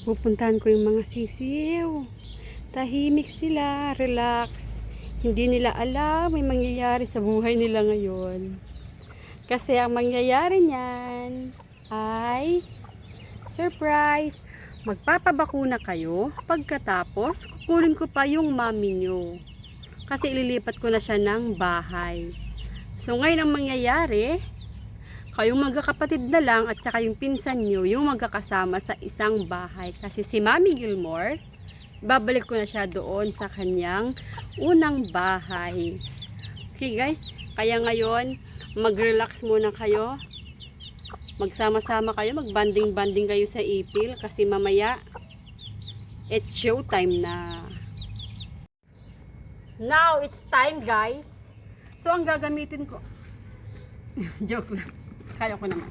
Pupuntahan ko yung mga sisiw. Tahimik sila, relax. Hindi nila alam may mangyayari sa buhay nila ngayon. Kasi ang mangyayari niyan ay surprise. Magpapabakuna kayo. Pagkatapos, kukunin ko pa yung mami nyo. Kasi ililipat ko na siya ng bahay. So ngayon ang mangyayari, kayong magkakapatid na lang at saka yung pinsan nyo, yung magkakasama sa isang bahay. Kasi si Mami Gilmore, babalik ko na siya doon sa kanyang unang bahay. Okay guys, kaya ngayon, mag-relax muna kayo. Magsama-sama kayo, mag-banding-banding kayo sa ipil kasi mamaya, it's showtime na. Now, it's time guys. So, ang gagamitin ko, joke lang. Kaya ko naman.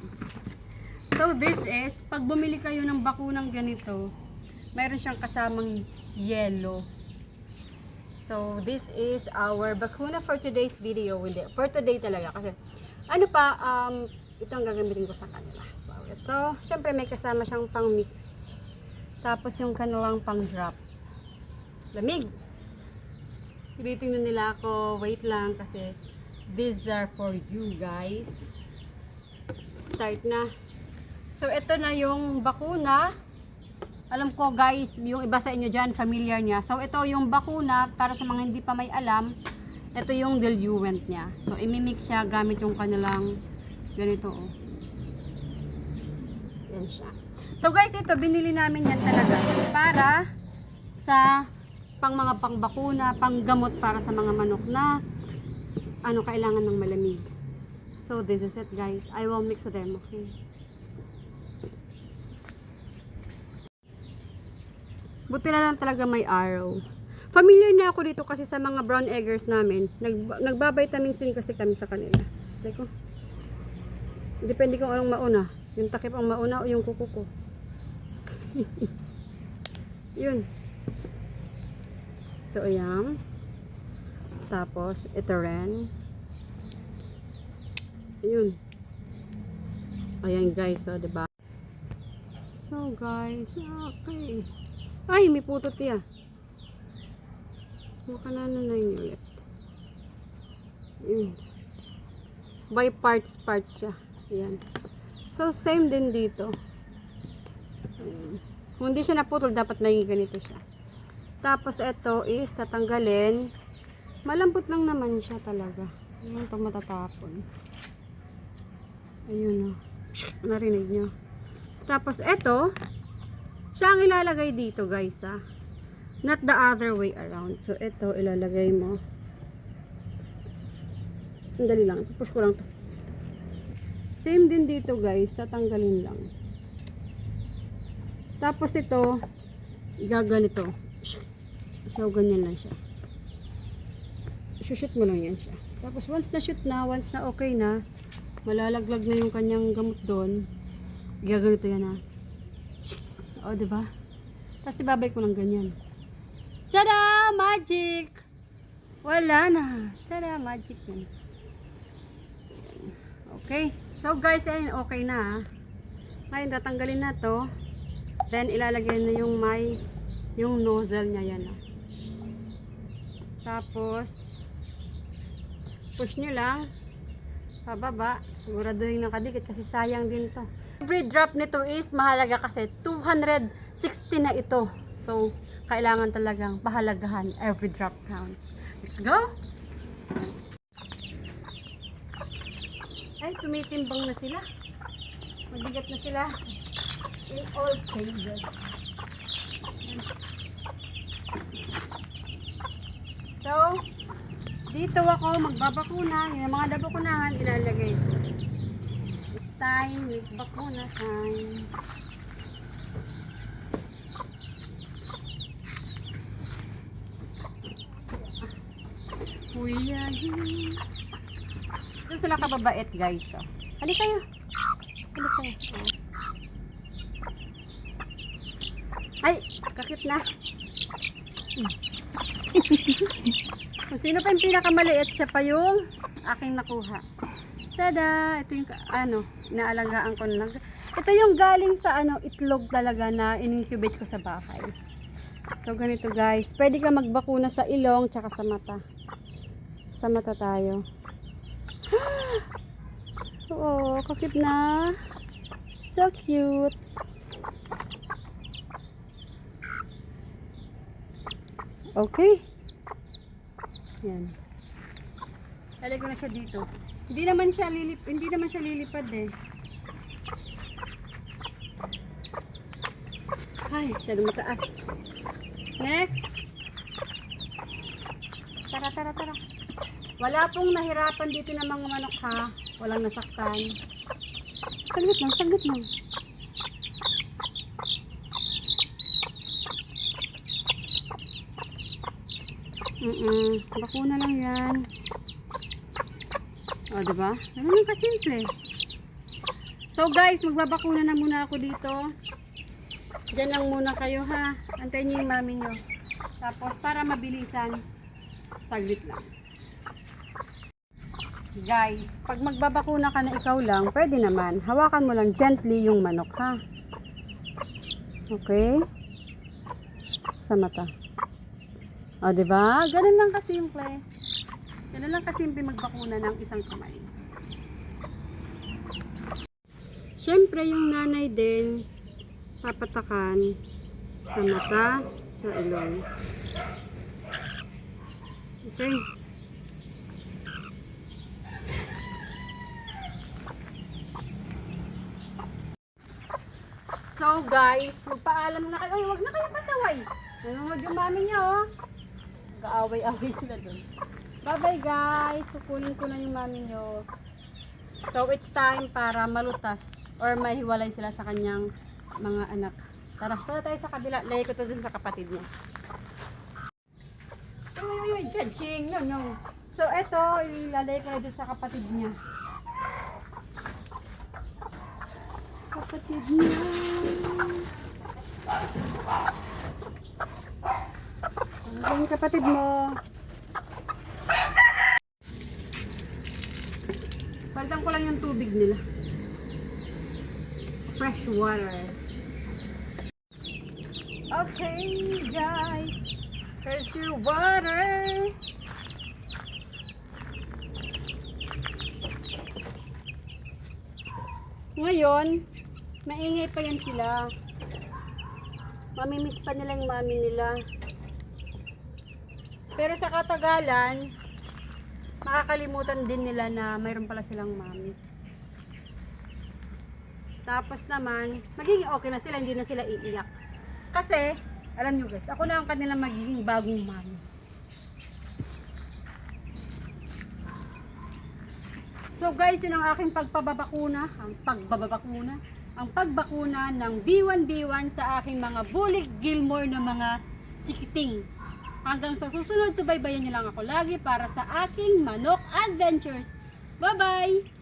So, this is, pag bumili kayo ng bakunang ganito, mayroon siyang kasamang yellow. So, this is our bakuna for today's video. Hindi, for today talaga. Kasi, ano pa, um, ito ang gagamitin ko sa kanila. So, ito, syempre may kasama siyang pang mix. Tapos yung kanilang pang drop. Lamig. Tinitingnan nila ako, wait lang kasi these are for you guys. Start na. So, ito na yung bakuna. Alam ko guys, yung iba sa inyo dyan, familiar niya. So, ito yung bakuna, para sa mga hindi pa may alam, ito yung diluent niya. So, imimix siya gamit yung kanilang ganito oh. Yan siya. So guys, ito, binili namin yan talaga para sa pang mga pangbakuna, panggamot para sa mga manok na ano, kailangan ng malamig. So, this is it guys. I will mix them, okay? Buti na lang talaga may araw. Familiar na ako dito kasi sa mga brown eggers namin. Nag, nagbabitamins din kasi kami sa kanila. Like, oh. Depende kung anong mauna. Yung takip ang mauna o yung kuko ko. Yun. So, ayan. Tapos, ito rin. Ayun. Ayan guys, so, diba? So, guys, okay. Ay, may putot yan. Makanano na yun ulit. Yun. By parts, parts siya. Ayan. So, same din dito. Ayan. Kung hindi siya naputol, dapat may ganito siya. Tapos, ito is tatanggalin. Malambot lang naman siya talaga. Ayan, ito matatapon. Ayun o. Narinig nyo. Tapos, ito, siya ang ilalagay dito, guys, ha. Not the other way around. So, ito, ilalagay mo. Ang lang. Push ko lang to. Same din dito, guys. Tatanggalin lang. Tapos ito, igaganito. So, ganyan lang siya. Shoot mo lang yan siya. Tapos, once na shoot na, once na okay na, malalaglag na yung kanyang gamot doon, igaganito yan ha. O, diba? Tapos, ibabay ko ng ganyan. Tada! Magic! Wala na. Tada! Magic yan. Okay. So, guys, ayun, okay na ha. Ngayon, tatanggalin na to. Then, ilalagay na yung may, yung nozzle niya yan. ah. Tapos, push nyo lang. Pababa. Siguraduhin nakadikit kasi sayang din to. Every drop nito is mahalaga kasi 260 na ito. So, kailangan talagang pahalagahan. Every drop counts. Let's go! Ay, tumitimbang na sila. Mabigat na sila in all cases. So, dito ako magbabakuna. Yung mga nabakunahan, ilalagay ko. It's time, make bakuna time. Kuya, Ito sila kababait guys. Oh. Hali kayo. Hali kayo. Ay, kakit na. Hmm. Kung sino pa yung pinakamaliit, siya pa yung aking nakuha. Tada! Ito yung, ano, inaalagaan ko na. Ito yung galing sa ano, itlog talaga na in-incubate ko sa bahay. So ganito guys, pwede ka magbakuna sa ilong tsaka sa mata. Sa mata tayo. Oo, kakit na. So cute. Okay. Yan. Lagay ko na siya dito. Hindi naman siya lilip, hindi naman siya lilipad eh. Ay, siya mataas. Next. Tara, tara, tara. Wala pong nahirapan dito ng mga manok ha. Walang nasaktan. Saglit lang, saglit lang. Mm-mm. Bakuna lang yan. O, diba? Ganun lang kasimple. So guys, magbabakuna na muna ako dito. Diyan lang muna kayo ha. Antayin niyo yung mami nyo. Tapos para mabilisan, saglit lang. Guys, pag magbabakuna ka na ikaw lang, pwede naman. Hawakan mo lang gently yung manok ha. Okay? Sa mata. O, di ba? Ganun lang kasimple. Ganun lang kasimple magbakuna ng isang kamay. Siyempre, yung nanay din, papatakan sa mata, sa ilong. Okay. So guys, magpaalam na kayo. Ay, wag na kayo pasaway. Nanonood yung mami niya oh. Gaaway-away sila dun. Bye-bye guys. Kukunin ko na yung mami niyo. So it's time para malutas or mahiwalay sila sa kanyang mga anak. Tara, tara tayo sa kabila. Lagay ko to dun sa kapatid niya. Uy, uy, uy, judging. No, no. So eto, ilalagay ko na dun sa kapatid niya. Kapatid niya. Ano yung kapatid mo? Palitan ko lang yung tubig nila. Fresh water. Okay, guys. Here's your water. Ngayon, maingay pa yan sila. Mamimiss pa nila yung mami nila. Pero sa katagalan, makakalimutan din nila na mayroon pala silang mami. Tapos naman, magiging okay na sila, hindi na sila iiyak. Kasi, alam nyo guys, ako na ang kanilang magiging bagong mami. So guys, yun ang aking pagpababakuna, ang pagbabakuna, ang pagbakuna ng B1B1 sa aking mga Bulik Gilmore na mga chikiting. Hanggang sa susunod, subaybayan nyo lang ako lagi para sa aking manok adventures. Bye-bye!